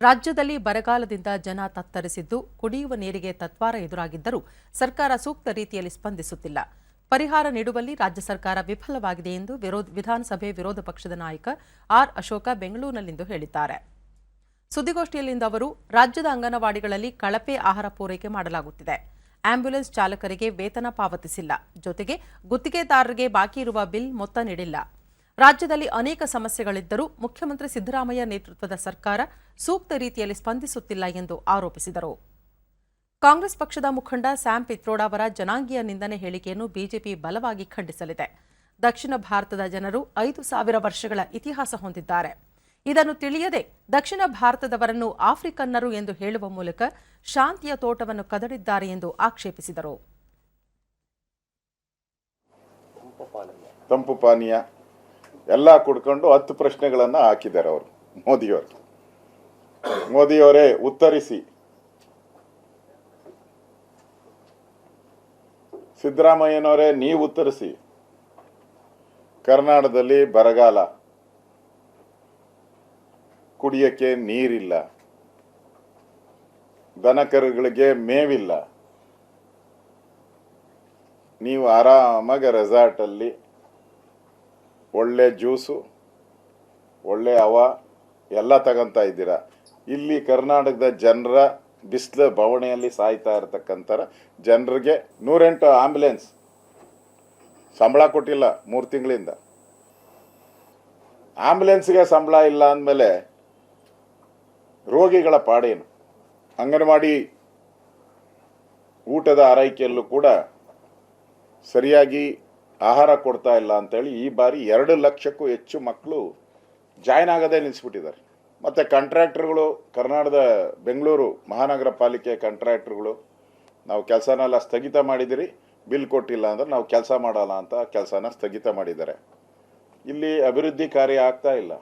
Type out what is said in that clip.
ರಾಜ್ಯದಲ್ಲಿ ಬರಗಾಲದಿಂದ ಜನ ತತ್ತರಿಸಿದ್ದು, ಕುಡಿಯುವ ನೀರಿಗೆ ತತ್ವಾರ ಎದುರಾಗಿದ್ದರೂ ಸರ್ಕಾರ ಸೂಕ್ತ ರೀತಿಯಲ್ಲಿ ಸ್ಪಂದಿಸುತ್ತಿಲ್ಲ. ಪರಿಹಾರ ನೀಡುವಲ್ಲಿ ರಾಜ್ಯ ಸರ್ಕಾರ ವಿಫಲವಾಗಿದೆ ಎಂದು ವಿಧಾನಸಭೆ ವಿರೋಧ ಪಕ್ಷದ ನಾಯಕ ಆರ್ ಅಶೋಕ ಬೆಂಗಳೂರಿನಲ್ಲಿಂದು ಹೇಳಿದ್ದಾರೆ. ಸುದ್ದಿಗೋಷ್ಠಿಯಲ್ಲಿಂದು ಅವರು, ರಾಜ್ಯದ ಅಂಗನವಾಡಿಗಳಲ್ಲಿ ಕಳಪೆ ಆಹಾರ ಪೂರೈಕೆ ಮಾಡಲಾಗುತ್ತಿದೆ. ಆಂಬ್ಯುಲೆನ್ಸ್ ಚಾಲಕರಿಗೆ ವೇತನ ಪಾವತಿಸಿಲ್ಲ. ಜೊತೆಗೆ ಗುತ್ತಿಗೆದಾರರಿಗೆ ಬಾಕಿ ಇರುವ ಬಿಲ್ ಮೊತ್ತ ನೀಡಿಲ್ಲ. ರಾಜ್ಯದಲ್ಲಿ ಅನೇಕ ಸಮಸ್ಯೆಗಳಿದ್ದರೂ ಮುಖ್ಯಮಂತ್ರಿ ಸಿದ್ದರಾಮಯ್ಯ ನೇತೃತ್ವದ ಸರ್ಕಾರ ಸೂಕ್ತ ರೀತಿಯಲ್ಲಿ ಸ್ಪಂದಿಸುತ್ತಿಲ್ಲ ಎಂದು ಆರೋಪಿಸಿದರು. ಕಾಂಗ್ರೆಸ್ ಪಕ್ಷದ ಮುಖಂಡ ಸ್ಯಾಮ್ ಪಿತ್ರೋಡಾ ಅವರ ಜನಾಂಗೀಯ ನಿಂದನೆ ಹೇಳಿಕೆಯನ್ನು ಬಿಜೆಪಿ ಬಲವಾಗಿ ಖಂಡಿಸಲಿದೆ. ದಕ್ಷಿಣ ಭಾರತದ ಜನರು ಐದು ಸಾವಿರ ವರ್ಷಗಳ ಇತಿಹಾಸ ಹೊಂದಿದ್ದಾರೆ. ಇದನ್ನು ತಿಳಿಯದೆ ದಕ್ಷಿಣ ಭಾರತದವರನ್ನು ಆಫ್ರಿಕನ್ನರು ಎಂದು ಹೇಳುವ ಮೂಲಕ ಶಾಂತಿಯ ತೋಟವನ್ನು ಕದಡಿದ್ದಾರೆ ಎಂದು ಆಕ್ಷೇಪಿಸಿದರು. ತಂಪು ಪಾನೀಯ. ಎಲ್ಲ ಕುಡ್ಕೊಂಡು ಹತ್ತು ಪ್ರಶ್ನೆಗಳನ್ನು ಹಾಕಿದ್ದಾರೆ ಅವರು, ಮೋದಿಯವರು. ಮೋದಿಯವರೇ, ಉತ್ತರಿಸಿ. ಸಿದ್ದರಾಮಯ್ಯನವರೇ, ನೀವು ಉತ್ತರಿಸಿ. ಕರ್ನಾಟಕದಲ್ಲಿ ಬರಗಾಲ. ಕುಡಿಯಕ್ಕೆ ನೀರಿಲ್ಲ. ದನಕರುಗಳಿಗೆ ಮೇವಿಲ್ಲ. ನೀವು ಆರಾಮಾಗಿ ರೆಸಾರ್ಟಲ್ಲಿ ಒಳ್ಳೆ ಜ್ಯೂಸು, ಒಳ್ಳೆ ಹವ, ಎಲ್ಲ ತಗೊಂತ ಇದ್ದೀರಾ? ಇಲ್ಲಿ ಕರ್ನಾಟಕದ ಜನರ ಬಿಸ್ಲ ಬವಣೆಯಲ್ಲಿ ಸಾಯ್ತಾ ಇರತಕ್ಕಂಥ ಜನರಿಗೆ ನೂರೆಂಟು ಆಂಬ್ಯುಲೆನ್ಸ್ ಸಂಬಳ ಕೊಟ್ಟಿಲ್ಲ ಮೂರು ತಿಂಗಳಿಂದ. ಆಂಬ್ಯುಲೆನ್ಸ್ಗೆ ಸಂಬಳ ಇಲ್ಲ ಅಂದಮೇಲೆ ರೋಗಿಗಳ ಪಾಡೇನು? ಅಂಗನವಾಡಿ ಊಟದ ಆರೈಕೆಯಲ್ಲೂ ಕೂಡ ಸರಿಯಾಗಿ ಆಹಾರ ಕೊಡ್ತಾ ಇಲ್ಲ ಅಂತೇಳಿ ಈ ಬಾರಿ ಎರಡು ಲಕ್ಷಕ್ಕೂ ಹೆಚ್ಚು ಮಕ್ಕಳು ಜಾಯ್ನ್ ಆಗದೆ ನಿಲ್ಲಿಸ್ಬಿಟ್ಟಿದ್ದಾರೆ ಮತ್ತು ಕಾಂಟ್ರಾಕ್ಟರ್ಗಳು ಕರ್ನಾಟಕದ ಬೆಂಗಳೂರು ಮಹಾನಗರ ಪಾಲಿಕೆ ಕಾಂಟ್ರಾಕ್ಟರ್ಗಳು, ನಾವು ಕೆಲಸನೆಲ್ಲ ಸ್ಥಗಿತ ಮಾಡಿದಿರಿ ಬಿಲ್ ಕೊಟ್ಟಿಲ್ಲ ಅಂದ್ರೆ ನಾವು ಕೆಲಸ ಮಾಡಲ್ಲ ಅಂತ ಕೆಲಸನ ಸ್ಥಗಿತ ಮಾಡಿದ್ದಾರೆ. ಇಲ್ಲಿ ಅಭಿವೃದ್ಧಿ ಕಾರ್ಯ ಆಗ್ತಾ ಇಲ್ಲ.